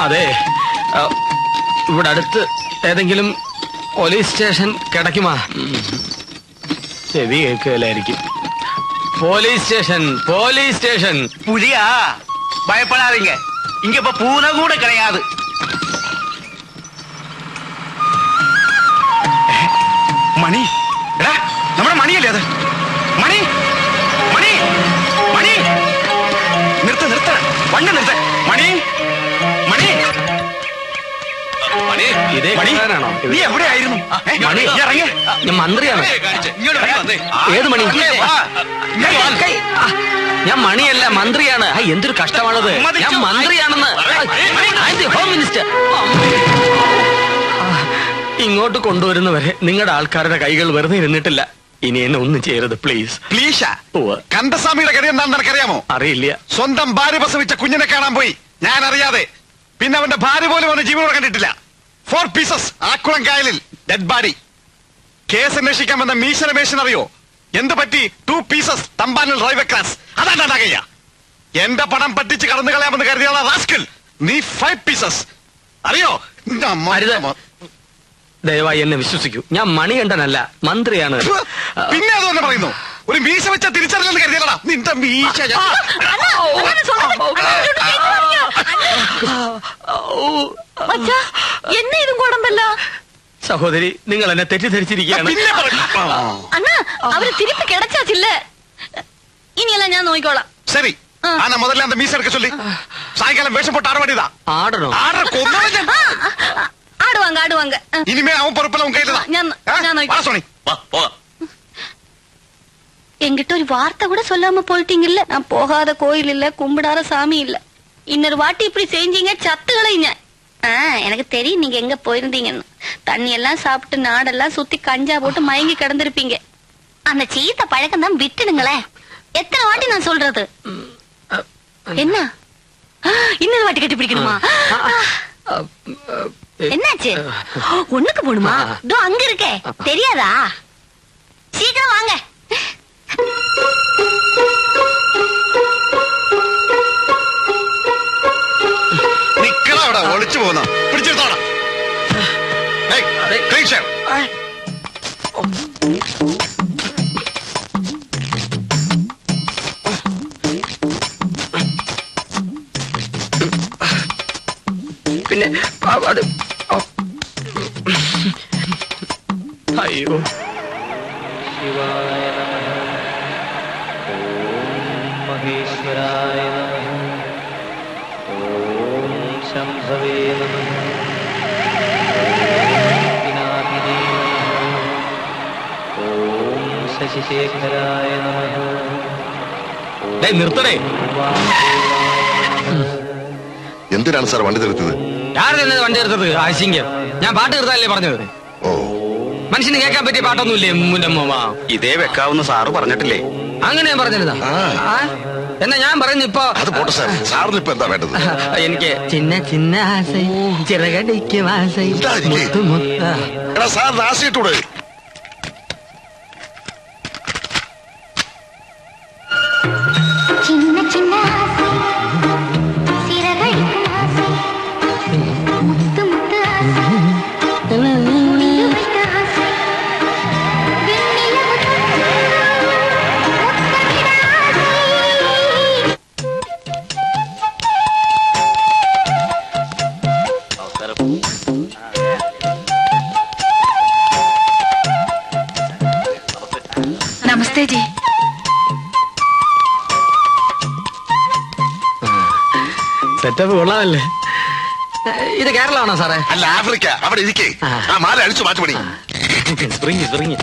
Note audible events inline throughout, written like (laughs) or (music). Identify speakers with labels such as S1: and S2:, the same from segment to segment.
S1: അതെ ആ, ഇവിടെ അടുത്ത് ഏതെങ്കിലും പോലീസ് സ്റ്റേഷൻ കിടക്കുമാ ഉം. ചെവി കേൾക്കുകയില്ലായിരിക്കും പോലീസ് സ്റ്റേഷൻ പോലീസ് സ്റ്റേഷൻ
S2: புலியா பயப்படாதீங்க இங்க இப்ப பூனை கூட கிடையாது മണി എടാ നമ്മുടെ മണിയല്ലേ അത് മണി മണി മണി നിർത്ത നിർത്ത വണ്ടി നിർത്ത മണി നീ എവിടെയായിരുന്നു?
S1: ഞാൻ മന്ത്രിയാണ്. ഏത് മണി? ഞാൻ മണിയല്ല മന്ത്രിയാണ്. എന്തൊരു കഷ്ടമാണത്? ഞാൻ മന്ത്രിയാണെന്ന്. ഹോം മിനിസ്റ്റർ ഇങ്ങോട്ട് കൊണ്ടുവരുന്നവരെ നിങ്ങളുടെ ആൾക്കാരുടെ കൈകൾ വെറുതെ ഇരുന്നിട്ടില്ല. ഇനി എന്നെ ഒന്നും ചെയ്യരുത് പ്ലീസ്
S3: പ്ലീഷ. കണ്ടസ്വാമിയുടെ കാര്യം എന്താണെന്ന് എനിക്കറിയാമോ?
S1: അറിയില്ല.
S3: സ്വന്തം ഭാര്യ പ്രസവിച്ച കുഞ്ഞിനെ കാണാൻ പോയി. ഞാൻ അറിയാതെ പിന്നെ അവന്റെ ഭാര്യ പോലും അവന്റെ ജീവനോട് കണ്ടിട്ടില്ല. ഫോർ പീസസ് ആക്കുളം കായലിൽ ഡെഡ് ബാഡി കേസ് അന്വേഷിക്കാൻ വന്ന മീശ രമേശൻ അറിയോ എന്ത് പറ്റി ടു പീസസ് തമ്പാനിൽ റൈവേ ക്രാസ് അതാണ് നഗയ്യ എന്റെ പണം പറ്റിച്ച് കടന്നു കളയാമെന്ന് കരുതിയാണ് റാസ്കിൽ നീ ഫൈവ് പീസസ് അറിയോ.
S1: ദയവായി എന്നെ വിശ്വസിക്കൂ ഞാൻ മണികണ്ഠനല്ല മന്ത്രിയാണ്
S3: പിന്നെ അത് തന്നെ പറയുന്നു ഒരു മീശ വെച്ച തിരിച്ചറിഞ്ഞെന്ന് കരുതിയാടാ നിന്റെ മീശ
S4: എന്നെ ഇതും കുടമ്പല്ലോ
S1: സഹോദരി നിങ്ങൾ എന്നെ തെറ്റിദ്ധരിച്ചിരിക്കുകയാണ്
S3: പിന്നെ പറയും. ആ.
S4: അണ്ണാ അവര് തിരുപ്പി കിടച്ചാച്ചില്ല ഇനിയെല്ലാം ഞാൻ നോക്കിക്കോളാം
S3: சரி
S4: ஆ.
S3: ஆனா முதல்ல அந்த மீச எடுக்க சொல்லி சாயங்காலம் வேஷம் போட்டு ஆட வேண்டியதான்
S1: ആടണോ
S3: ஆடுற கொன்னாலும்
S4: ആ, ആ, ആടുവാങ്ക ആടുവാങ്ക ആ.
S3: இனிமே அவன் பொறுப்பெல்லாம் உன் கையில
S4: ഞാൻ- ഞാൻ നോക്കി-
S3: தான் சோனி
S4: என்கிட்ட ஒரு வார்த்தை கூட சொல்லாம போயிட்டீங்கல்ல நான் போகாத கோயில் இல்ல கும்பிடாத சாமி இல்ல இன்னொரு வாட்டி இப்படி செஞ்சீங்க சத்து களைங்க ஆ எனக்கு தெரியும் நீங்க எங்க போயிருந்தீங்கன்னு தண்ணி எல்லாம் சாப்பிட்டு நாடெல்லாம் சுத்தி கஞ்சா போட்டு மயங்கி கிடந்திருப்பீங்க அந்த சீத்த பழக்கம் தான் விட்டுடுங்களேன் எத்தனை வாட்டி நான் சொல்றது என்ன இன்னொரு வாட்டி கட்டி பிடிக்கணுமா என்னாச்சு ஒண்ணுக்கு போடுமா இதோ அங்க இருக்கே தெரியாதா சீக்கிரம் வாங்க
S3: അവിടെ ഒളിച്ചു പോകുന്ന. പിടിച്ചെടുത്തോടാ shave.
S1: പിന്നെ അയ്യോ.
S5: ശിവായ ഓ. മഹേശ്വരായ നമഃ ഓം ശശിശേഖരായ നമഃ
S1: നിർത്തടേ.
S6: എന്തിനാണ് സാർ വണ്ടി നിർത്തിയത്?
S1: ആര് തന്നെ വണ്ടി തീർത്തത് ആശിങ്കം. ഞാൻ പാട്ട് നിർത്താനല്ലേ പറഞ്ഞത്?
S6: ഓ.
S1: മനുഷ്യന് കേൾക്കാൻ പറ്റിയ പാട്ടൊന്നുമില്ലേ മുല്ലമ്മ?
S2: ഇതേ വെക്കാവുന്ന സാറ് പറഞ്ഞിട്ടില്ലേ?
S1: അങ്ങനെ ഞാൻ പറഞ്ഞിരുന്നാ ആ? എന്നാ ഞാൻ പറഞ്ഞു ഇപ്പൊ
S6: അത് പോട്ടെ സാർ. സാറിന് ഇപ്പൊ എന്താ വേണ്ടത്? (laughs)
S1: എനിക്ക് ചിന്ന ചിന്ന ആസൈ ചിറകടിക്ക് ആസൈ
S6: എന്താ
S1: മുത്ത
S6: എടാ സാർ
S7: നാസിട്ടൂടെ
S4: ചിന്ന ചിന്ന
S1: സെറ്റപ്പ് കൊള്ളാമല്ലേ? ഇത് കേരളമാണോ സാറേ?
S6: അല്ല ആഫ്രിക്ക. അവിടെ ഇരിക്കേ. ആ. മാല അഴിച്ചു മാറ്റുപണി
S1: spring spring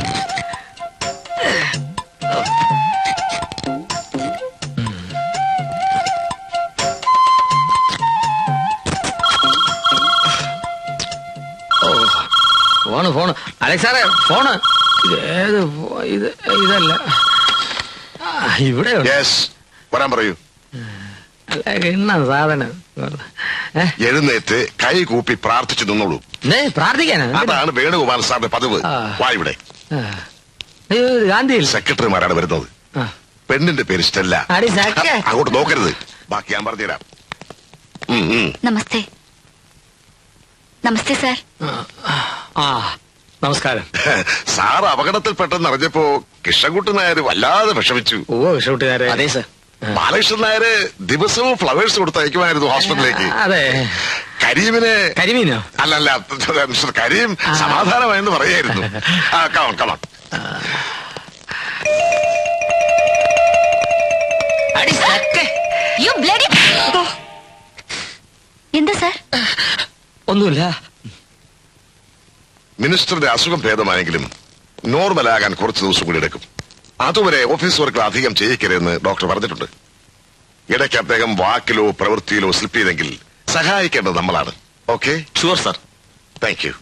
S1: phone phone. Alex സാറേ ഫോണ്. ഇത് ഏത് ഇത് ഇതല്ല. ഇവിടെ
S6: യെസ് വരാൻ പറയൂ.
S1: എന്നാ സാധനം.
S6: എഴുന്നേറ്റ് കൈ കൂപ്പി പ്രാർത്ഥിച്ചു നിന്നോളൂ.
S1: പ്രാർത്ഥിക്കാനാ?
S6: അതാണ് വേണുഗോപാൽ സാറിന്റെ പതിവ്.
S1: വായുടെ ഗാന്ധിയിൽ
S6: സെക്രട്ടറിമാരാണ് വരുന്നത്.
S1: ആ.
S6: പെണ്ണിന്റെ പേര് സ്റ്റെല്ല.
S1: അടി സക്കെ. (laughs)
S6: അങ്ങോട്ട് നോക്കരുത്. ബാക്കി ഞാൻ പറഞ്ഞുതരാം.
S4: നമസ്തേ. നമസ്തേ സാർ.
S1: ആ നമസ്കാരം. (laughs)
S6: സാർ അപകടത്തിൽ പെട്ടെന്ന് അറിഞ്ഞപ്പോ കൃഷ്ണൻകുട്ടൻ നായർ വല്ലാതെ വിഷമിച്ചു.
S1: ഓ വിഷുട്ടുകാരെ
S5: അതെ സർ.
S6: ബാലകൃഷ്ണൻ നായര് ദിവസവും ഫ്ലവേഴ്സ് കൊടുത്തയക്കുമായിരുന്നു ഹോസ്പിറ്റലിലേക്ക്
S1: അതെ.
S6: കരീമിന്
S1: കരിമീനോ?
S6: അല്ലല്ല മിസ്റ്റർ (laughs) കരീം സമാധാനമായെന്ന് പറയായിരുന്നു. (laughs) ആ കമൺ കമൺ
S4: എന്താ? സാർ?
S1: ഒന്നുമില്ല.
S6: മിനിസ്റ്ററുടെ അസുഖം ഭേദമായെങ്കിലും നോർമലാകാൻ കുറച്ച് ദിവസം കൂടി എടുക്കും. അതുവരെ ഓഫീസ് വർക്കിൽ അധികം ചെയ്യിക്കരുതെന്ന് ഡോക്ടർ പറഞ്ഞിട്ടുണ്ട്. ഇടയ്ക്ക് അദ്ദേഹം വാക്കിലോ പ്രവൃത്തിയിലോ സ്ലിപ്പ് ചെയ്തെങ്കിൽ സഹായിക്കേണ്ടത് നമ്മളാണ്. Okay
S5: sure sir
S6: thank you